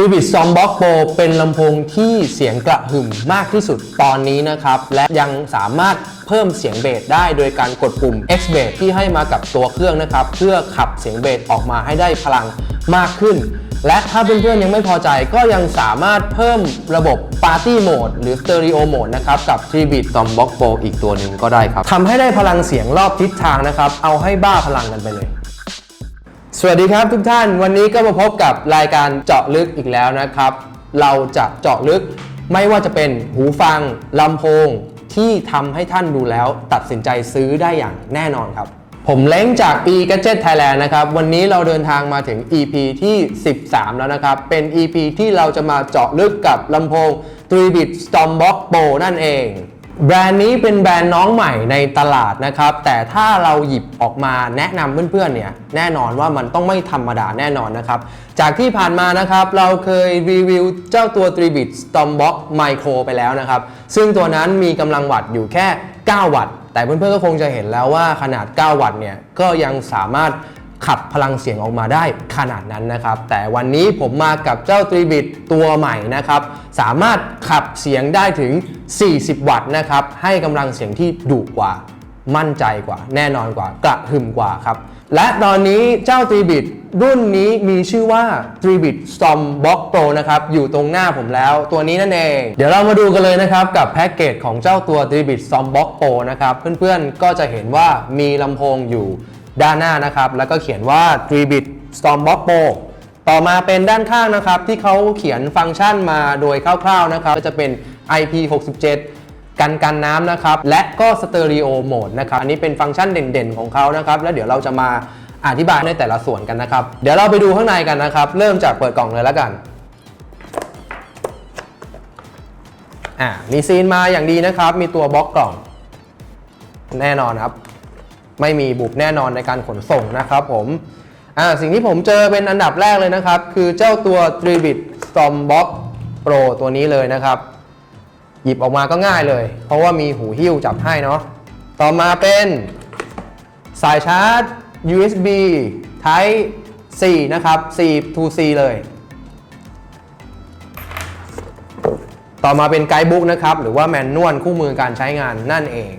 t r i b i t s o m b o x Pro เป็นลำโพงที่เสียงกระหึ่มมากที่สุดตอนนี้นะครับ และยังสามารถเพิ่มเสียงเบสได้โดยการกดปุ่ม X Bass ที่ให้มากับตัวเครื่องนะครับ เพื่อขับเสียงเบสออกมาให้ได้พลังมากขึ้น และถ้าเพื่อนๆยังไม่พอใจก็ยังสามารถเพิ่มระบบ Party Mode หรือ Stereo Mode นะครับกับ t r i b i t s o m b o x Pro อีกตัวหนึ่งก็ได้ครับทำให้ได้พลังเสียงรอบทิศทางนะครับเอาให้บ้าพลังกันไปเลย สวัสดีครับทุกท่านวันนี้ก็มาพบกับรายการเจาะลึกอีกแล้วนะครับ เราจะเจาะลึกไม่ว่าจะเป็นหูฟังลำโพงที่ทำให้ท่านดูแล้วตัดสินใจซื้อได้อย่างแน่นอนครับ ผมเล้งจาก e g a d g e t Thailand นะครับ วันนี้เราเดินทางมาถึง EP ที่ 13 แล้วนะครับ เป็น EP ที่เราจะมาเจาะลึกกับลำโพง 3-bit Stormbox Pro นั่นเอง แบรนด์นี้เป็นแบรนด์น้องใหม่ในตลาดนะครับ แต่ถ้าเราหยิบออกมาแนะนำเพื่อนๆเนี่ยแน่นอนว่ามันต้องไม่ธรรมดาแน่นอนนะครับ จากที่ผ่านมานะครับ เราเคยรีวิวเจ้าตัว 3-bit Stormbox Micro ไปแล้วนะครับ ซึ่งตัวนั้นมีกำลังวัตต์อยู่แค่ 9 วัตต์ แต่เพื่อนๆก็คงจะเห็นแล้วว่าขนาด 9 วัตต์เนี่ยก็ยังสามารถ ขับพลังเสียงออกมาได้ขนาดนั้นนะครับ แต่วันนี้ผมมากับเจ้า3 bit ตัวใหม่นะครับ สามารถขับเสียงได้ถึง 40 วัตต์นะครับ ให้กำลังเสียงที่ดุกว่า มั่นใจกว่า แน่นอนกว่ากระหึ่มกว่าครับ และตอนนี้เจ้า3 bit รุ่นนี้มีชื่อว่า3 bit Storm Box Pro นะครับ อยู่ตรงหน้าผมแล้วตัวนี้นั่นเอง เดี๋ยวเรามาดูกันเลยนะครับ กับแพ็กเกจของเจ้าตัว3 bit Storm Box Pro นะครับ เพื่อนๆก็จะเห็นว่ามีลำโพงอยู่ ด้านหน้านะครับ แล้วก็เขียนว่า 3-bit Stormbox Pro ต่อมาเป็นด้านข้างนะครับที่เขาเขียนฟังก์ชันมาโดยคร่าวๆนะครับก็จะเป็น IP67 กันกันน้ำนะครับ และก็ Stereo Mode นะครับ อันนี้เป็นฟังก์ชันเด่นๆของเขานะครับ แล้วเดี๋ยวเราจะมาอธิบายในแต่ละส่วนกันนะครับ เดี๋ยวเราไปดูข้างในกันนะครับ เริ่มจากเปิดกล่องเลยแล้วกันอ่ามีซีนมาอย่างดีนะครับ มีตัวบล็อกกล่อง แน่นอนครับ ไม่มีบุบแน่นอนในการขนส่งนะครับผมอ่าสิ่งที่ผมเจอเป็นอันดับแรกเลยนะครับ คือเจ้าตัว 3-bit Stormbox Pro ตัวนี้เลยนะครับ หยิบออกมาก็ง่ายเลย เพราะว่ามีหูหิ้วจับให้เนาะต่อมาเป็นสายชาร์จ USB Type C นะครับ C to C เลย ต่อมาเป็นไกด์บุ๊กนะครับ หรือว่าแมนนวลคู่มือการใช้งานนั่นเอง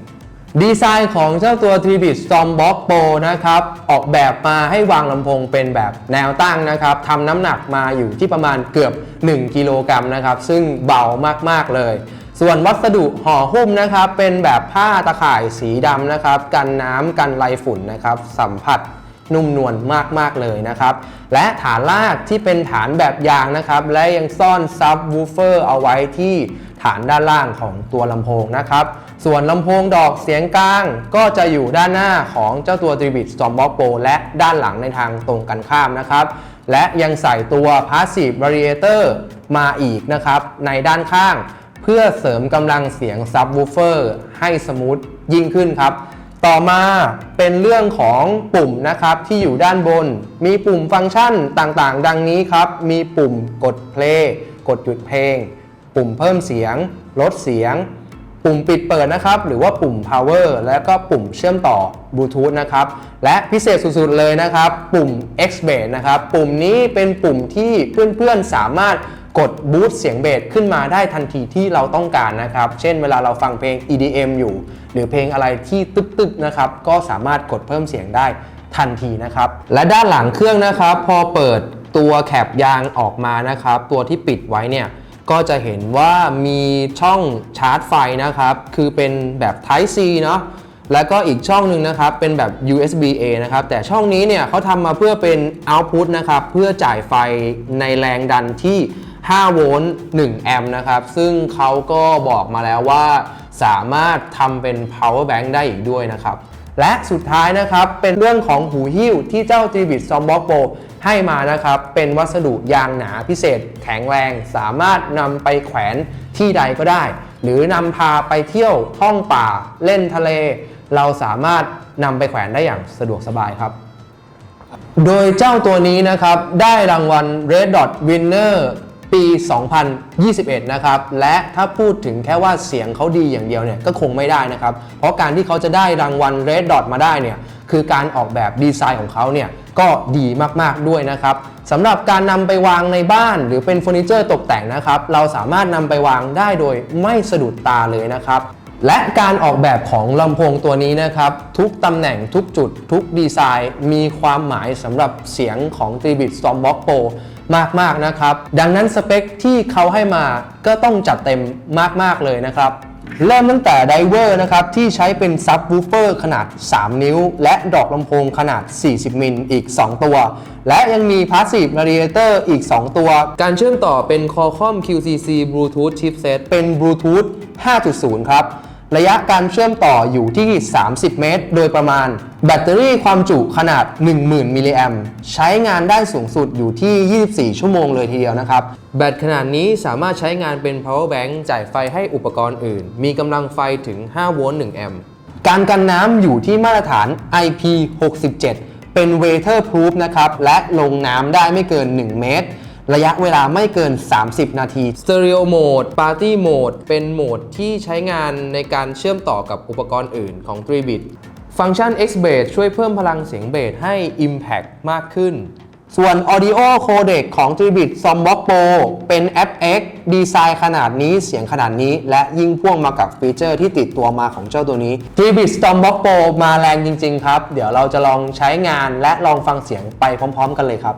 ดีไซน์ของเจ้าตัว 3-bit Stormbox Pro นะครับ ออกแบบมาให้วางลำโพงเป็นแบบแนวตั้งนะครับทำน้ำหนักมาอยู่ที่ประมาณเกือบ 1 กิโลกรัมนะครับ ซึ่งเบามาก ๆ เลย ส่วนวัสดุห่อหุ้มนะครับ เป็นแบบผ้าตะข่ายสีดำนะครับ กันน้ำกันไรฝุ่นนะครับ สัมผัส นุ่มนวลมากๆเลยนะครับ และฐานลากที่เป็นฐานแบบยางนะครับ และยังซ่อนซับวูเฟอร์เอาไว้ที่ฐานด้านล่างของตัวลำโพงนะครับ ส่วนลำโพงดอกเสียงกลางก็จะอยู่ด้านหน้าของเจ้าตัว3 bit Stormbox Pro และด้านหลังในทางตรงกันข้ามนะครับ และยังใส่ตัว Passive Variator มาอีกนะครับ ในด้านข้าง เพื่อเสริมกำลังเสียงซับวูเฟอร์ให้สมูทยิ่งขึ้นครับ ต่อมาเป็นเรื่องของปุ่มนะครับที่อยู่ด้านบน มีปุ่มฟังก์ชันต่างๆ ดังนี้ครับ มีปุ่มกดเพลงกดหยุดเพลง ปุ่มเพิ่มเสียง ลดเสียง ปุ่มปิดเปิดนะครับ หรือว่าปุ่ม power และก็ปุ่มเชื่อมต่อบลูทูธนะครับ และพิเศษสุดๆเลยนะครับ ปุ่ม X Bass นะครับ ปุ่มนี้เป็นปุ่มที่เพื่อนๆสามารถ กดบูสต์เสียงเบสขึ้นมาได้ทันทีที่เราต้องการนะครับ เช่นเวลาเราฟังเพลง EDM อยู่ หรือเพลงอะไรที่ตึกๆนะครับ ก็สามารถกดเพิ่มเสียงได้ทันทีนะครับ และด้านหลังเครื่องนะครับ พอเปิดตัวแคปยางออกมานะครับ ตัวที่ปิดไว้เนี่ยก็จะเห็นว่ามีช่องชาร์จไฟนะครับ คือเป็นแบบ Type C เนาะแล้วก็อีกช่องหนึ่งนะครับเป็นแบบ USB A นะครับ แต่ช่องนี้เนี่ยเขาทำมาเพื่อเป็น Output นะครับ เพื่อจ่ายไฟในแรงดันที่ 5 โวลต์ 1 แอมป์นะครับ ซึ่งเขาก็บอกมาแล้วว่า สามารถทำเป็น power bank ได้อีกด้วยนะครับ และสุดท้ายนะครับ เป็นเรื่องของหูหิ้วที่เจ้า g b i t s o m b o x Pro ให้มานะครับ เป็นวัสดุยางหนาพิเศษ แข็งแรง สามารถนำไปแขวนที่ใดก็ได้ หรือนำพาไปเที่ยวท่องป่าเล่นทะเล เราสามารถนำไปแขวนได้อย่างสะดวกสบายครับโดยเจ้าตัวนี้นะครับ ได้รางวัล Red Dot Winner ปี 2021 นะครับ และถ้าพูดถึงแค่ว่าเสียงเขาดีอย่างเดียวเนี่ยก็คงไม่ได้นะครับ เพราะการที่เขาจะได้รางวัล Red Dot มาได้เนี่ยคือการออกแบบดีไซน์ของเขาเนี่ยก็ดีมาก ๆ ด้วยนะครับสำหรับการนำไปวางในบ้านหรือเป็นเฟอร์นิเจอร์ตกแต่งนะครับ เราสามารถนำไปวางได้โดยไม่สะดุดตาเลยนะครับและการออกแบบของลำโพงตัวนี้นะครับ ทุกตำแหน่งทุกจุดทุกดีไซน์ มีความหมายสำหรับเสียงของ t r i b i t Stormbox Pro มากๆนะครับ ดังนั้นสเปคที่เขาให้มาก็ต้องจัดเต็มมากๆเลยนะครับเริ่มตั้งแต่ไดเวอร์นะครับที่ใช้เป็นซับ w ูเฟอร์ขนาด 3 นิ้ว และดอกลำโพงขนาด 40 มิลอีก 2 ตัว และยังมี Passive Radiator อีก 2 ตัว การเชื่อมต่อเป็น Qualcomm QCC Bluetooth Chipset เป็น Bluetooth 5.0 ครับ ระยะการเชื่อมต่ออยู่ที่ 30 เมตร โดยประมาณ แบตเตอรี่ความจุขนาด 10,000 มิลลิแอมใช้งานได้สูงสุดอยู่ที่ 24 ชั่วโมงเลยทีเดียวนะครับ แบตขนาดนี้สามารถใช้งานเป็น power bank จ่ายไฟให้อุปกรณ์อื่น มีกำลังไฟถึง 5 โวลต์ 1 แอมป์การกันน้ำอยู่ที่มาตรฐาน IP67 เป็น waterproof นะครับ และลงน้ำได้ไม่เกิน 1 เมตร ระยะเวลาไม่เกิน 30 นาที Stereo Mode Party Mode เป็นโหมดที่ใช้งานในการเชื่อมต่อกับอุปกรณ์อื่นของ 3 bit ฟังก์ชัน X Bass ช่วยเพิ่มพลังเสียงเบสให้ Impact มากขึ้น ส่วน Audio Codec ของ 3 bit Soundbox Pro เป็น FX ดีไซน์ขนาดนี้เสียงขนาดนี้ และยิ่งพ่วงมากับฟีเจอร์ที่ติดตัวมาของเจ้าตัวนี้ 3 bit Soundbox Pro มาแรงจริง ๆ ครับ เดี๋ยวเราจะลองใช้งานและลองฟังเสียงไปพร้อม ๆ กันเลยครับ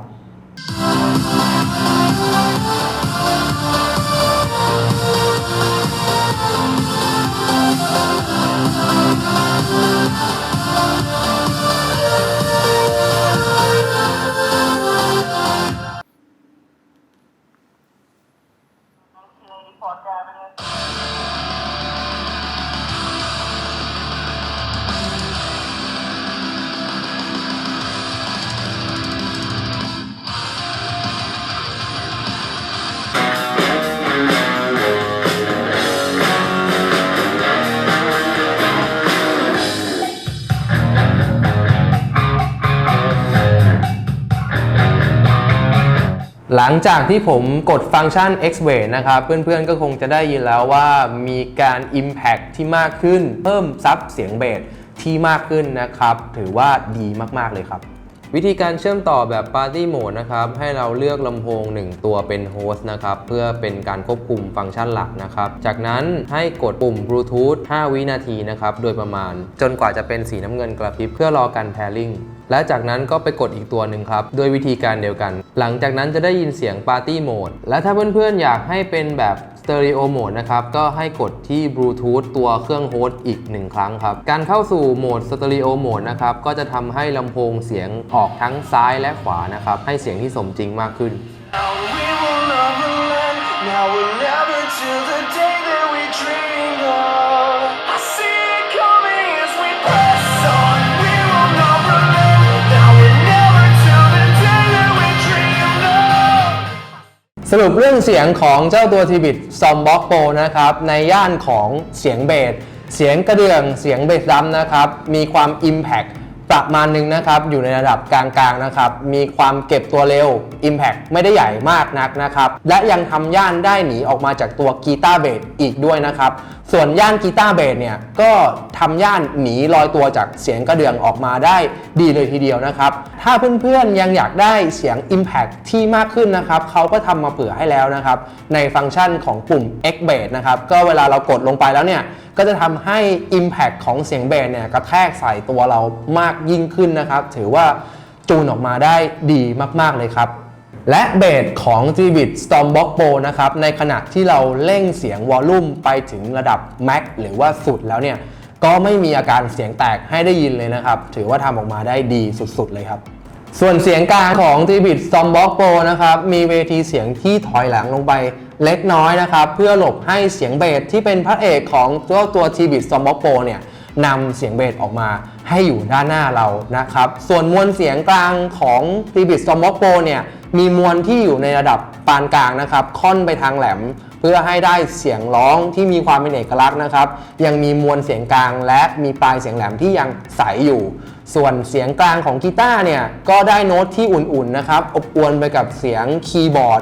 หลังจากที่ผมกดฟังก์ชัน X w a y นะครับ เพื่อนๆก็คงจะได้ยินแล้วว่ามีการ Impact ที่มากขึ้น เพิ่มซับเสียงเบสที่มากขึ้นนะครับ ถือว่าดีมากๆเลยครับ วิธีการเชื่อมต่อแบบ Party Mode นะครับ ให้เราเลือกลำโพง 1 ตัวเป็นโฮสต์นะครับ เพื่อเป็นการควบคุมฟังก์ชันหลักนะครับ จากนั้นให้กดปุ่ม Bluetooth 5 วินาทีนะครับ โดยประมาณ จนกว่าจะเป็นสีน้ำเงินกระพริบเพื่อรอการ pairing และจากนั้นก็ไปกดอีกตัวหนึ่งครับโดยวิธีการเดียวกัน หลังจากนั้นจะได้ยินเสียง Party Mode และถ้าเพื่อนๆอยากให้เป็นแบบ Stereo Mode นะครับ ก็ให้กดที่บลูทูธตัวเครื่องโฮสต์อีกหนึ่งครั้งครับ การเข้าสู่โหมด Stereo Mode นะครับ ก็จะทำให้ลำโพงเสียงออกทั้งซ้ายและขวานะครับ ให้เสียงที่สมจริงมากขึ้น Now we will never learn. Now we'll สรุปเรื่องเสียงของเจ้าตัวทีบิตซอมบ็อกโปนะครับ ในย่านของเสียงเบส เสียงกระเดื่อง เสียงเบสดัมนะครับ มีความ Impact ประมาณหนึงนะครับอยู่ในระดับกลางๆนะครับมีความเก็บตัวเร็ว Impact ไม่ได้ใหญ่มากนักนะครับและยังทำย่านได้หนีออกมาจากตัวกีตาร์เบสอีกด้วยนะครับส่วนย่านกีตาร์เบสเนี่ยก็ทำย่านหนีลอยตัวจากเสียงกระเดื่องออกมาได้ดีเลยทีเดียวนะครับถ้าเพื่อนๆยังอยากได้เสียง Impact ที่มากขึ้นนะครับเขาก็ทำมาเผื่อให้แล้วนะครับในฟังก์ชันของปุ่ม X Bass นะครับก็เวลาเรากดลงไปแล้วเนี่ยก็จะทำให้ Impact ของเสียงเบสเนี่ยกระแทกใส่ตัวเรามากยิ่งขึ้นนะครับ ถือว่าจูนออกมาได้ดีมากๆเลยครับ และเบสของ g b i t Stormbox Pro นะครับ ในขณะที่เราเร่งเสียงวอลลุ่มไปถึงระดับ Max หรือว่าสุดแล้วเนี่ยก็ไม่มีอาการเสียงแตกให้ได้ยินเลยนะครับ ถือว่าทำออกมาได้ดีสุดๆเลยครับ ส่วนเสียงกลางของ t b i t Stormbox Pro นะครับ มีเวทีเสียงที่ถอยหลังลงไปเล็กน้อยนะครับ เพื่อหลบให้เสียงเบสที่เป็นพระเอกของตัวตัว t b i t Stormbox Pro เนี่ยนำเสียงเบสออกมาให้อยู่ด้านหน้าเรานะครับ ส่วนมวลเสียงกลางของ t b i t Stormbox Pro เนี่ยมีมวลที่อยู่ในระดับปานกลางนะครับ ค่อนไปทางแหลม เพื่อให้ได้เสียงร้องที่มีความเป็นเอกลักษณ์นะครับ ยังมีมวลเสียงกลางและมีปลายเสียงแหลมที่ยังใสอยู่ ส่วนเสียงกลางของกีตาร์เนี่ยก็ได้โน้ตที่อุ่นๆนะครับอบอวลไปกับเสียงคีย์บอร์ด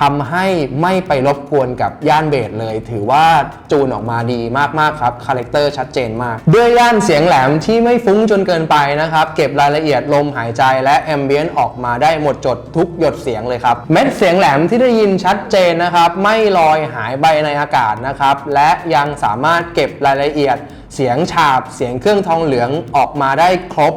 ทำให้ไม่ไปรบกวนกับย่านเบสเลย ถือว่าจูนออกมาดีมาก ๆ ครับ คาแรคเตอร์ชัดเจนมาก ด้วยย่านเสียงแหลมที่ไม่ฟุ้งจนเกินไปนะครับ เก็บรายละเอียดลมหายใจและแอมเบียนออกมาได้หมดจดทุกหยดเสียงเลยครับ เม็ดเสียงแหลมที่ได้ยินชัดเจนนะครับ ไม่ลอยหายไปในอากาศนะครับ และยังสามารถเก็บรายละเอียด เสียงฉาบเสียงเครื่องทองเหลืองออกมาได้ครบ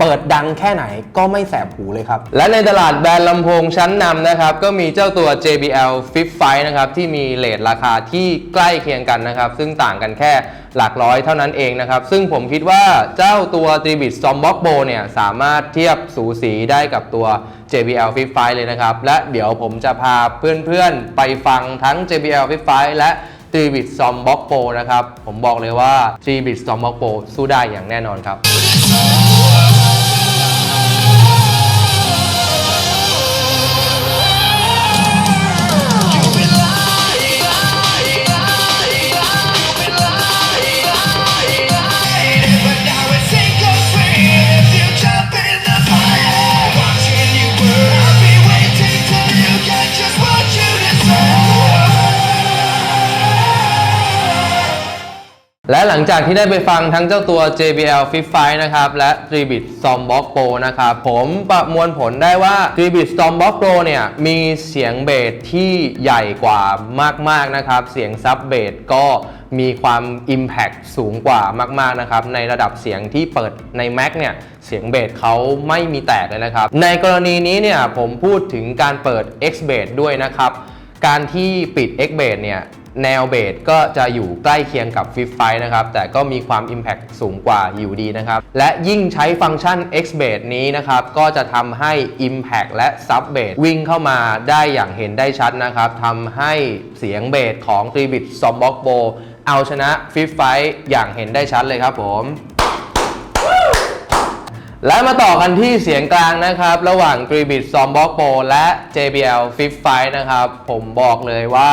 เปิดดังแค่ไหนก็ไม่แสบหูเลยครับ และในตลาดแบรนด์ลำโพงชั้นนำนะครับ ก็มีเจ้าตัว JBL Flip 5นะครับ ที่มีเลทราคาที่ใกล้เคียงกันนะครับ ซึ่งต่างกันแค่หลักร้อยเท่านั้นเองนะครับ ซึ่งผมคิดว่าเจ้าตัว t r i b i t Stormbox Pro เนี่ย สามารถเทียบสูสีได้กับตัว JBL Flip 5เลยนะครับ และเดี๋ยวผมจะพาเพื่อนๆ ไปฟังทั้ง JBL Flip 5และ t r i b i t Stormbox Pro นะครับ ผมบอกเลยว่า t r i b i t Stormbox Pro สู้ได้อย่างแน่นอนครับ จากที่ได้ไปฟังทั้งเจ้าตัว JBL Flip 5นะครับ และ t r i b i t Stormbox Pro นะครับ ผมประมวลผลได้ว่า t r i b i t Stormbox Pro เนี่ย มีเสียงเบสที่ใหญ่กว่ามาก ๆ นะครับ เสียงซับเบสก็มีความ Impact สูงกว่ามากๆนะครับ ในระดับเสียงที่เปิดใน Mac เนี่ย เสียงเบสเขาไม่มีแตกเลยนะครับ ในกรณีนี้เนี่ยผมพูดถึงการเปิด X b a s ด้วยนะครับ การที่ปิด X Bass เนี่ย แนวเบสก็จะอยู่ใกล้เคียงกับฟิฟไฟนะครับ แต่ก็มีความ Impact สูงกว่าอยู่ดีนะครับ และยิ่งใช้ฟังก์ชัน X Bass นี้นะครับ ก็จะทำให้ Impact และ Sub Bass วิ่งเข้ามาได้อย่างเห็นได้ชัดนะครับทำให้เสียงเบสของ t r i b i t Stormbox Pro เอาชนะฟิฟไฟอย่างเห็นได้ชัดเลยครับผมและมาต่อกันที่เสียงกลางนะครับ ระหว่าง t r i b i t s o m b o x Pro และ JBL Flip 5นะครับ ผมบอกเลยว่า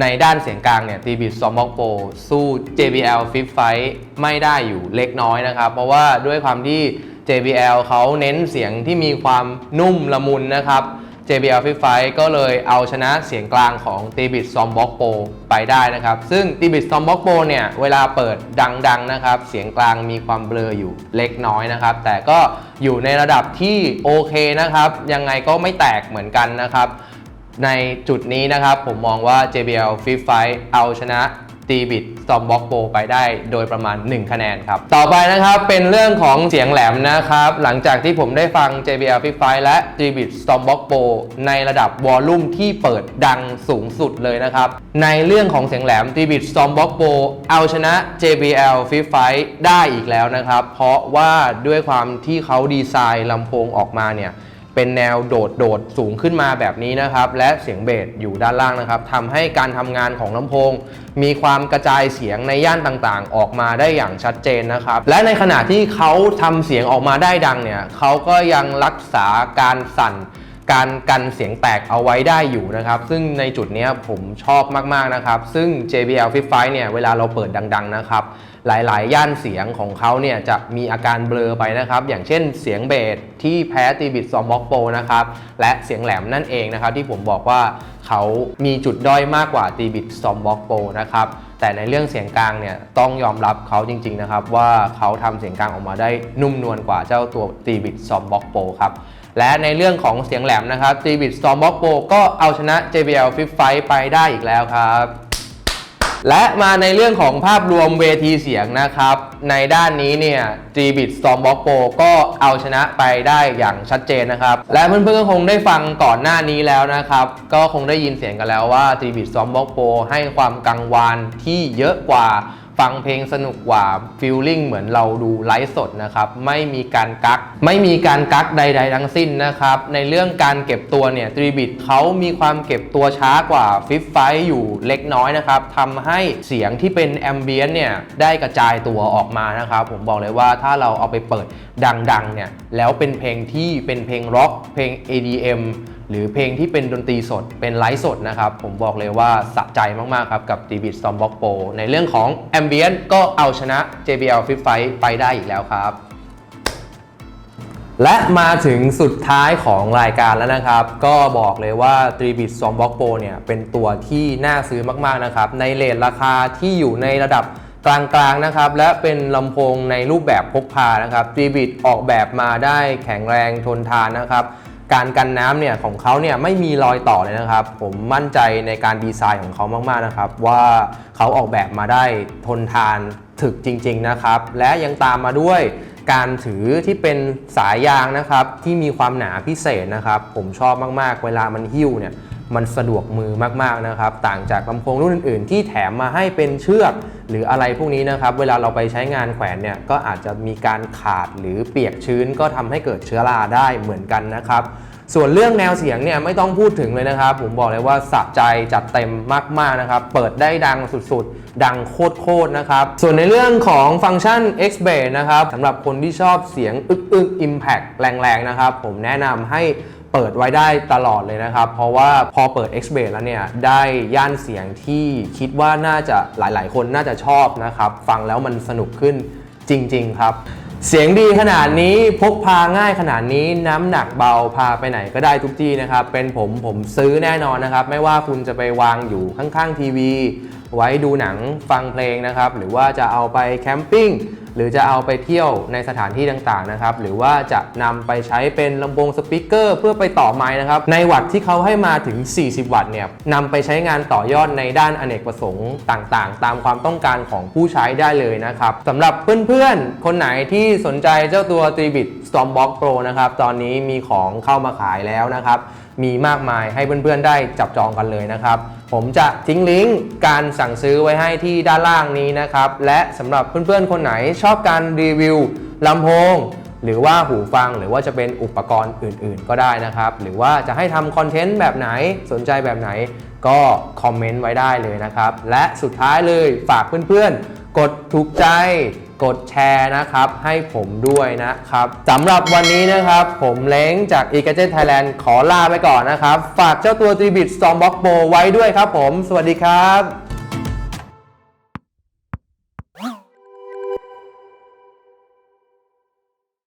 ในด้านเสียงกลางเนี่ย t r i b i t Stormbox Pro สู้ JBL Flip 5ไม่ได้อยู่เล็กน้อยนะครับ เพราะว่าด้วยความที่ JBL เขาเน้นเสียงที่มีความนุ่มละมุนนะครับ JBL Flip 5ก็เลยเอาชนะเสียงกลางของ t r i b i t Stormbox Pro ไปได้นะครับ ซึ่ง t r i b i t Stormbox Pro เนี่ย เวลาเปิดดังๆนะครับ เสียงกลางมีความเบลออยู่เล็กน้อยนะครับ แต่ก็อยู่ในระดับที่โอเคนะครับ ยังไงก็ไม่แตกเหมือนกันนะครับ ในจุดนี้นะครับ ผมมองว่า JBL Flip 5เอาชนะ t b i t Stormbox Pro ไปได้โดยประมาณ 1 คะแนนครับ ต่อไปนะครับเป็นเรื่องของเสียงแหลมนะครับ หลังจากที่ผมได้ฟัง JBL Flip 5และ t b i t Stormbox Pro ในระดับวอลลุ่มที่เปิดดังสูงสุดเลยนะครับ ในเรื่องของเสียงแหลม t b i t Stormbox Pro เอาชนะ JBL Flip 5ได้อีกแล้วนะครับ เพราะว่าด้วยความที่เขาดีไซน์ลำโพงออกมาเนี่ย เป็นแนวโดดโดดสูงขึ้นมาแบบนี้นะครับ และเสียงเบสอยู่ด้านล่างนะครับทำให้การทำงานของลำโพง มีความกระจายเสียงในย่านต่างๆ ออกมาได้อย่างชัดเจนนะครับ และในขณะที่เขาทำเสียงออกมาได้ดังเนี่ยเขาก็ยังรักษาการสั่นการกันเสียงแตกเอาไว้ได้อยู่นะครับ ซึ่งในจุดนี้ผมชอบมากๆนะครับ ซึ่ง JBL Flip 5เนี่ยเวลาเราเปิดดัง ๆ นะครับ หลาย ๆ ย่านเสียงของเขาเนี่ยจะมีอาการเบลอไปนะครับ อย่างเช่นเสียงเบสที่แพ้ t b i t Stormbox Pro นะครับและเสียงแหลมนั่นเองนะครับที่ผมบอกว่าเขามีจุดด้อยมากกว่า t b i t Stormbox Pro นะครับแต่ในเรื่องเสียงกลางเนี่ยต้องยอมรับเขาจริง ๆ นะครับ ว่าเขาทำเสียงกลางออกมาได้นุ่มนวลกว่าเจ้าตัว t b i t Stormbox Pro ครับและในเรื่องของเสียงแหลมนะครับ t b i t Stormbox Pro ก็เอาชนะ JBL Flip 5ไปได้อีกแล้วครับ และมาในเรื่องของภาพรวมเวทีเสียงนะครับ ในด้านนี้เนี่ย G-Bit Stormbox Pro ก็เอาชนะไปได้อย่างชัดเจนนะครับ และเพื่อนๆก็คงได้ฟังก่อนหน้านี้แล้วนะครับ ก็คงได้ยินเสียงกันแล้วว่า G-Bit Stormbox Pro ให้ความกังวานที่เยอะกว่า ฟังเพลงสนุกกว่าฟีลลิ่งเหมือนเราดูไลฟ์สดนะครับ ไม่มีการกัก ไม่มีการกักใด ๆ ทั้งสิ้นนะครับ ในเรื่องการเก็บตัวเนี่ยทรีบิตเขามีความเก็บตัวช้ากว่าฟิฟไฟอยู่เล็กน้อยนะครับทำให้เสียงที่เป็นแอมเบียนเนี่ยได้กระจายตัวออกมานะครับ ผมบอกเลยว่าถ้าเราเอาไปเปิดดังๆเนี่ยแล้วเป็นเพลงที่เป็นเพลงร็อกเพลง ADM หรือเพลงที่เป็นดนตรีสดเป็นไลฟ์สดนะครับ ผมบอกเลยว่าสะใจมากๆครับกับ d b i t Stormbox Pro ในเรื่องของ Ambient ก็เอาชนะ JBL Flip 5ไปได้อีกแล้วครับ และมาถึงสุดท้ายของรายการแล้วนะครับ ก็บอกเลยว่า3 bit s o m b o x Pro เนี่ยเป็นตัวที่น่าซื้อมากๆนะครับ ในเลทราคาที่อยู่ในระดับกลางๆนะครับ และเป็นลำโพงในรูปแบบพกพานะครับ3 bit ออกแบบมาได้แข็งแรงทนทานนะครับ การกันน้ำเนี่ยของเขาเนี่ยไม่มีรอยต่อเลยนะครับ ผมมั่นใจในการดีไซน์ของเขามากๆนะครับ ว่าเขาออกแบบมาได้ทนทานถึกจริง ๆนะครับ และยังตามมาด้วยการถือที่เป็นสายยางนะครับที่มีความหนาพิเศษนะครับ ผมชอบมากๆ เวลามันหิ้วเนี่ยมันสะดวกมือมากๆนะครับ ต่างจากลำโพงรุ่นอื่น ๆ ที่แถมมาให้เป็นเชือก หรืออะไรพวกนี้นะครับ เวลาเราไปใช้งานแขวนเนี่ยก็อาจจะมีการขาดหรือเปียกชื้นก็ทำให้เกิดเชื้อราได้เหมือนกันนะครับส่วนเรื่องแนวเสียงเนี่ยไม่ต้องพูดถึงเลยนะครับ ผมบอกเลยว่าสะใจจัดเต็มมากๆนะครับ เปิดได้ดังสุดๆ ดังโคตรๆนะครับ ส่วนในเรื่องของฟังก์ชัน X Bass นะครับสำหรับคนที่ชอบเสียงอึกอึก Impact แรงๆนะครับ ผมแนะนำให้ เปิดไว้ได้ตลอดเลยนะครับ เพราะว่าพอเปิด X Bass แล้วเนี่ย ได้ย่านเสียงที่คิดว่าน่าจะหลายๆ คนน่าจะชอบนะครับ ฟังแล้วมันสนุกขึ้นจริง ๆ ครับ เสียงดีขนาดนี้พกพาง่ายขนาดนี้น้ำหนักเบาพาไปไหนก็ได้ทุกที่นะครับ เป็นผมผมซื้อแน่นอนนะครับ ไม่ว่าคุณจะไปวางอยู่ข้างๆทีวี ไว้ดูหนังฟังเพลงนะครับ หรือว่าจะเอาไปแคมปิ้งหรือจะเอาไปเที่ยวในสถานที่ต่างๆนะครับ หรือว่าจะนำไปใช้เป็นลำโพงสปีกเกอร์เพื่อไปต่อไม้นะครับ ในวัตต์ที่เขาให้มาถึง 40 วัตต์เนี่ยนำไปใช้งานต่อยอดในด้านอเนกประสงค์ต่างๆ ตามความต้องการของผู้ใช้ได้เลยนะครับสำหรับเพื่อนๆ คนไหนที่สนใจเจ้าตัว 3 bit Stormbox Pro นะครับ ตอนนี้มีของเข้ามาขายแล้วนะครับ มีมากมายให้เพื่อนๆได้จับจองกันเลยนะครับ ผมจะทิ้งลิงก์การสั่งซื้อไว้ให้ที่ด้านล่างนี้นะครับ และสำหรับเพื่อนๆ คนไหนชอบการรีวิวลำโพง หรือว่าหูฟังหรือว่าจะเป็นอุปกรณ์อื่นๆ ก็ได้นะครับ หรือว่าจะให้ทำคอนเทนต์แบบไหนสนใจแบบไหน ก็คอมเมนต์ไว้ได้เลยนะครับ และสุดท้ายเลยฝากเพื่อนๆ กดถูกใจ กดแชร์นะครับ ให้ผมด้วยนะครับสำหรับวันนี้นะครับ ผมเล้งจาก e g a d g e t Thailand ขอลาไปก่อนนะครับ ฝากเจ้าตัว3 bit Stormbox Pro ไว้ด้วยครับผม สวัสดีครับ